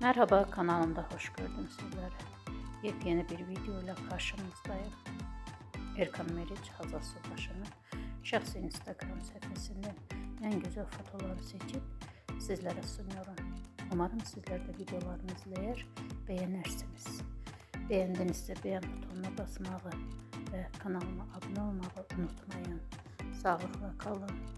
Merhaba kanalımda hoş gördüm sizleri. Yepyeni bir videoyla karşınızdayım. Erkan Meriç Hazal Subaşı'nın şahsi Instagram sayfasından en güzel fotoğrafları seçip sizlere sunuyorum. Umarım sizler de videolarımı izler, beğenirsiniz. Beğendinizse beğen butonuna basmayı ve kanalıma abone olmayı unutmayın. Sağlıkla kalın.